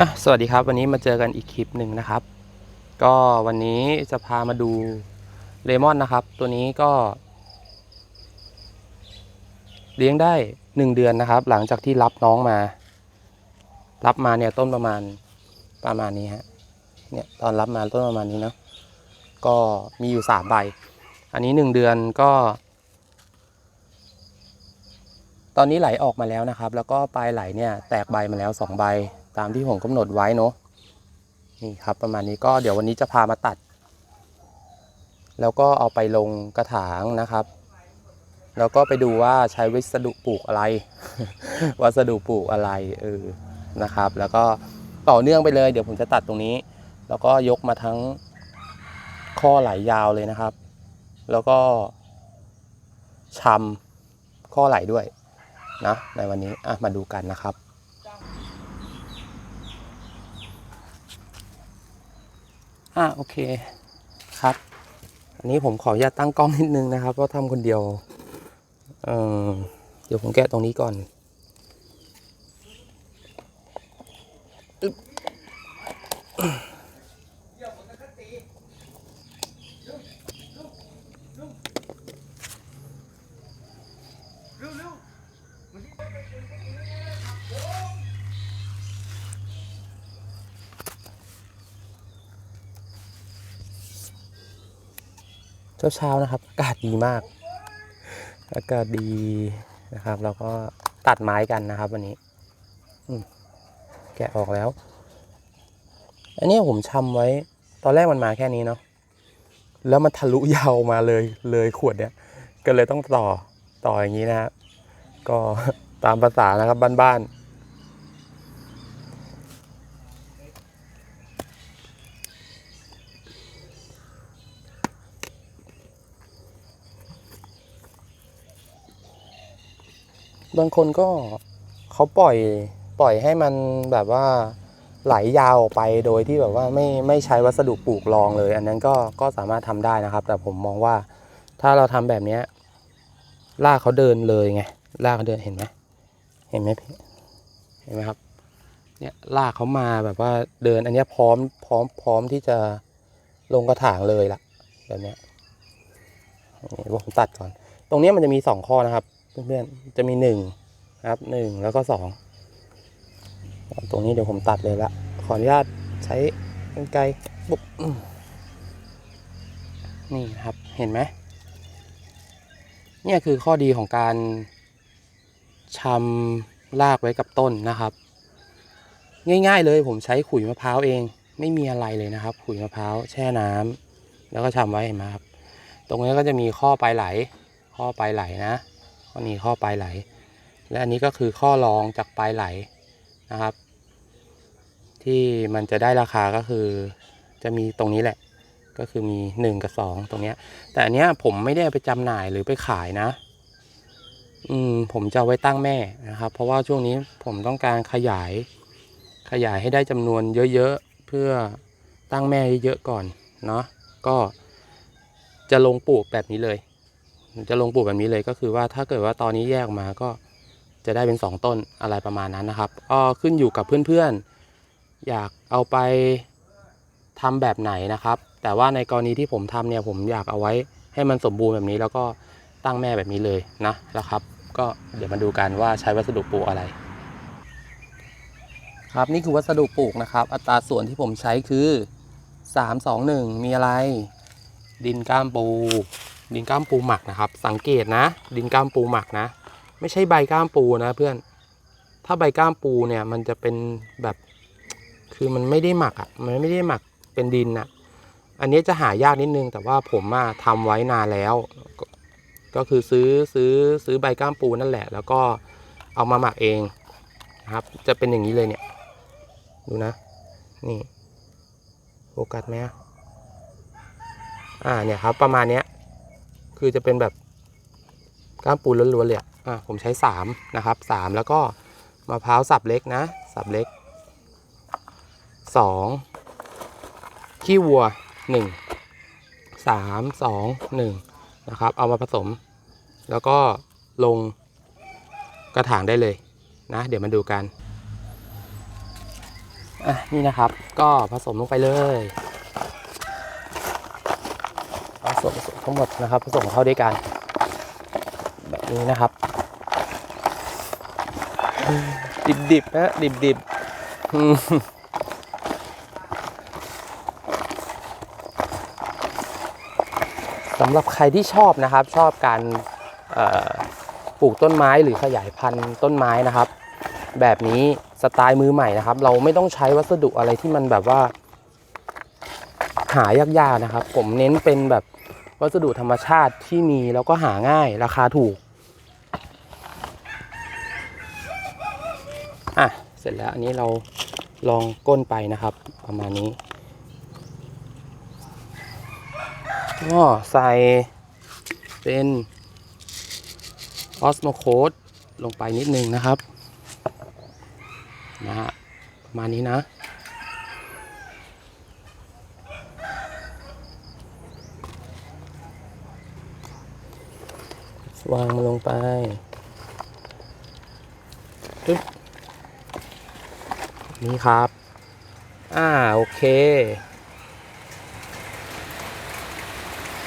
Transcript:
อะสวัสดีครับวันนี้มาเจอกันอีกคลิปหนึ่งนะครับ ก็วันนี้จะพามาดูเลมอนนะครับ ตัวนี้ก็ เลี้ยงได้หนึ่งเดือนนะครับ หลังจากที่รับน้องมา รับมาเนี่ยต้นประมาณประมาณนี้ฮะเนี่ยตอนรับมาต้นประมาณนี้เนาะก็มีอยู่สามใบ อันนี้หนึ่งเดือนก็ ตอนนี้ไหลออกมาแล้วนะครับ แล้วก็ปลายไหลเนี่ยแตกใบมาแล้วสองใบ ตามที่ผมกำหนดไว้เนาะนี่ครับประมาณนี้ก็เดี๋ยววันนี้จะพามาตัด แล้วก็เอาไปลงกระถางนะครับ แล้วก็ไปดูว่าใช้วัสดุปลูกอะไร วัสดุปลูกอะไรเออนะครับ แล้วก็ต่อเนื่องไปเลย เดี๋ยวผมจะตัดตรงนี้ แล้วก็ยกมาทั้งข้อไหลยาวเลยนะครับ แล้วก็ชำข้อไหลด้วยนะในวันนี้อะมาดูกันนะครับ อะโอเคครับ อันนี้ผมขออนุญาตตั้งกล้องนิดนึงนะครับ เพราะทำคนเดียว เออเดี๋ยวผมแกะตรงนี้ก่อน เช้าๆนะครับ อากาศดีมาก อากาศดีนะครับแล้วก็ตัดไม้กันนะครับ วันนี้แกะออกแล้ว อันนี้ผมชำไว้ ตอนแรกมันมาแค่นี้เนาะแล้วมันทะลุยาวมาเลยเลยขวดเนี้ยก็เลยต้องต่อต่ออย่างนี้นะฮะก็ตามภาษานะครับบ้านๆ บางคนก็เขาปล่อยปล่อยให้มันแบบว่าไหลยาวออกไปโดยที่แบบว่าไม่ไม่ใช้วัสดุปลูกรองเลย อันนั้นก็ก็สามารถทำได้นะครับ แต่ผมมองว่าถ้าเราทำแบบเนี้ยรากเขาเดินเลยไงรากเขาเดินเห็นไหมเห็นไหมเห็นไหมครับเนี่ยรากเขามาแบบว่าเดินอันนี้พร้อมพร้อมพร้อมที่จะลงกระถางเลยละแบบเนี้ยนี่ผมตัดก่อน ตรงนี้มันจะมีสองข้อนะครับ เพื่อนๆจะมีหนึ่งครับหนึ่งแล้วก็สองตรงนี้เดี๋ยวผมตัดเลยละขออนุญาตใช้กรรไกรปุ๊บนี่ครับเห็นไหมเนี่ยคือข้อดีของการชำรากไว้กับต้นนะครับ ง่าย ๆ เลยผมใช้ขุยมะพร้าวเอง ไม่มีอะไรเลยนะครับ ขุยมะพร้าวแช่น้ำแล้วก็ชำไว้เห็นไหมครับ ตรงนี้ก็จะมีข้อปลายไหล ข้อปลายไหลนะ ข้อนี้ข้อปลายไหล และอันนี้ก็คือข้อรองจากปลายไหลนะครับ ที่มันจะได้ราคาก็คือจะมีตรงนี้แหละ ก็คือมีหนึ่งกับสองตรงเนี้ย แต่อันเนี้ยผมไม่ได้ไปจำหน่ายหรือไปขายนะ อืมผมจะไว้ตั้งแม่นะครับ เพราะว่าช่วงนี้ผมต้องการขยาย ขยายให้ได้จำนวนเยอะๆ เพื่อตั้งแม่เยอะๆก่อนเนาะก็จะลงปลูกแบบนี้เลย จะลงปลูกแบบนี้เลยก็คือว่าถ้าเกิดว่าตอนนี้แยกมาก็จะได้เป็นสองต้นอะไรประมาณนั้นนะครับก็ขึ้นอยู่กับเพื่อนๆ อยากเอาไปทำแบบไหนนะครับ แต่ว่าในกรณีที่ผมทำเนี่ยผมอยากเอาไว้ให้มันสมบูรณ์แบบนี้แล้วก็ตั้งแม่แบบนี้เลยนะนะครับ ก็เดี๋ยวมาดูกันว่าใช้วัสดุปลูกอะไร ครับนี่คือวัสดุปลูกนะครับ อัตราส่วนที่ผมใช้คือ 3 2 1 มีอะไร ดินก้ามปู ดินก้ามปูหมักนะครับ สังเกตนะ ดินก้ามปูหมักนะ ไม่ใช่ใบก้ามปูนะเพื่อน ถ้าใบก้ามปูเนี่ยมันจะเป็นแบบ คือมันไม่ได้หมักอะ มันไม่ได้หมักเป็นดินอะ อันนี้จะหายากนิดนึง แต่ว่าผมอะทำไว้นานแล้ว ก็ก็คือซื้อซื้อซื้อใบก้ามปูนั่นแหละ แล้วก็เอามาหมักเองนะครับ จะเป็นอย่างนี้เลยเนี่ย ดูนะ นี่โฟกัสไหมอะอ่าเนี่ยครับประมาณเนี้ย คือจะเป็นแบบก้ามปูล้วนๆเลยอะอะผมใช้สามนะครับสามแล้วก็มะพร้าวสับเล็กนะ สับเล็กสองขี้วัวหนึ่งสามสองหนึ่งนะครับ เอามาผสม แล้วก็ลงกระถางได้เลยนะ เดี๋ยวมาดูกันอะนี่นะครับ ก็ผสมลงไปเลย ผสมผสมทั้งหมดนะครับผสมเข้าด้วยกัน แบบนี้นะครับ ดิบๆนะดิบๆอืมสำหรับใครที่ชอบนะครับชอบการปลูกต้นไม้หรือขยายพันธุ์ต้นไม้นะครับ แบบนี้สไตล์มือใหม่นะครับ เราไม่ต้องใช้วัสดุอะไรที่มันแบบว่า หายากๆนะครับ ผมเน้นเป็นแบบวัสดุธรรมชาติที่มีแล้วก็หาง่ายราคาถูก อะ เสร็จแล้วอันนี้เราลองก้นไปนะครับ ประมาณนี้ก็ใส่เป็นออสโมโคดลงไปนิดนึงนะครับนะฮะประมาณนี้นะ วางมันลงไปปึ๊บนี่ครับ อ่า โอเค